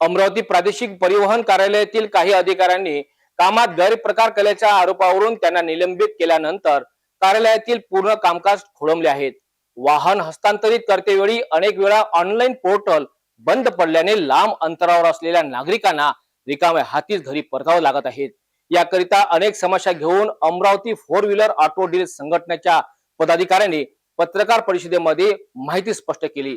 अमरावती प्रादेशिक परिवहन कार्यालयातील काही अधिकाऱ्यांनी कामात गैरप्रकार केल्याच्या आरोपावरून त्यांना निलंबित केल्यानंतर कार्यालयातील पूर्ण कामकाज खोळंबले आहेत. वाहन हस्तांतरित करतेवेळी अनेक वेळा ऑनलाईन पोर्टल बंद पडल्याने लांब अंतरावर असलेल्या नागरिकांना रिकाम्या हातीच घरी परतावं लागत आहेत याकरिता अनेक समस्या घेऊन Amravati four wheeler auto deal संघटनेच्या पदाधिकाऱ्यांनी पत्रकार परिषदेमध्ये माहिती स्पष्ट केली.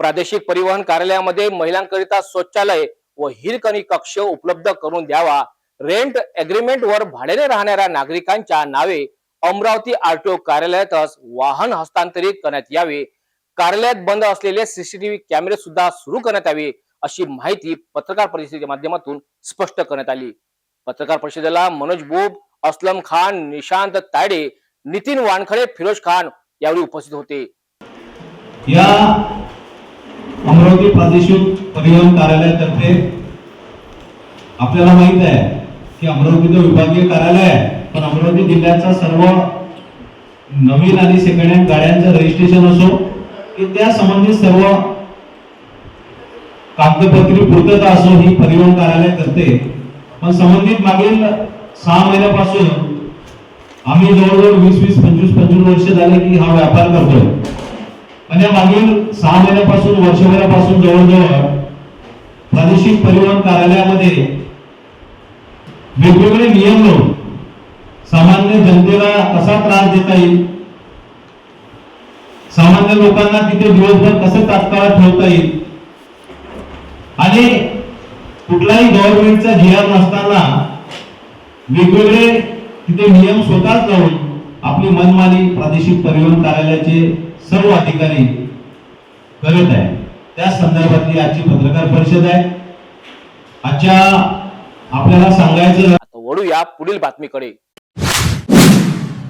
प्रादेशिक परिवहन कार्यालयामध्ये महिलांकरिता शौचालय व हिरकणी कक्ष उपलब्ध करून द्यावा. रेंट अग्रीमेंट वर भाड्याने राहणाऱ्या नागरिकांच्या नावे अमरावती आरटीओ कार्यालयातच वाहन हस्तांतरित करण्यात यावे. कार्यालयात बंद असलेले सीसीटीव्ही कॅमेरे सुद्धा सुरू करण्यात यावे अशी माहिती पत्रकार परिषदेच्या माध्यमातून स्पष्ट करण्यात आली. पत्रकार परिषदेला मनोज बोब असलम खान निशांत तायडे नितीन वानखडे फिरोज खान यावेळी उपस्थित होते. या अमरावती प्रादेशिक परिवहन कार्यालयातर्फे आपल्याला माहीत आहे की अमरावतीचं विभागीय कार्यालय आहे पण अमरावती जिल्ह्याचा सर्व नवीन आणि सेकंड हँड गाड्यांचं रजिस्ट्रेशन असो की त्या संबंधित सर्व कागदपत्री पूर्तता असो ही परिवहन कार्यालय करते. पण संबंधित मागील सहा महिन्यापासून आम्ही जवळजवळ वीस वीस पंचवीस पंचवीस वर्ष झाले की हा व्यापार करतोय. आणि या मागील सहा महिन्यापासून वर्षभरापासून जवळजवळ प्रादेशिक परिवहन कार्यालयामध्ये वेगवेगळे नियम लावून सामान्य जनतेला कसा त्रास देता येईल? सामान्य लोकांना तिथे दिवसभर कसं तात्काळ ठेवता येईल? आणि कुठलाही गव्हर्नमेंटचा जी आर नसताना वेगवेगळे तिथे नियम स्वतःच लावून आपली मनमानी प्रादेशिक परिवहन कार्यालयाचे सर्व अधिकारी करत आहे. त्या संदर्भातली आजची पत्रकार परिषद आहे. आजच्या आपल्याला सांगायचं वळूया पुढील बातमीकडे.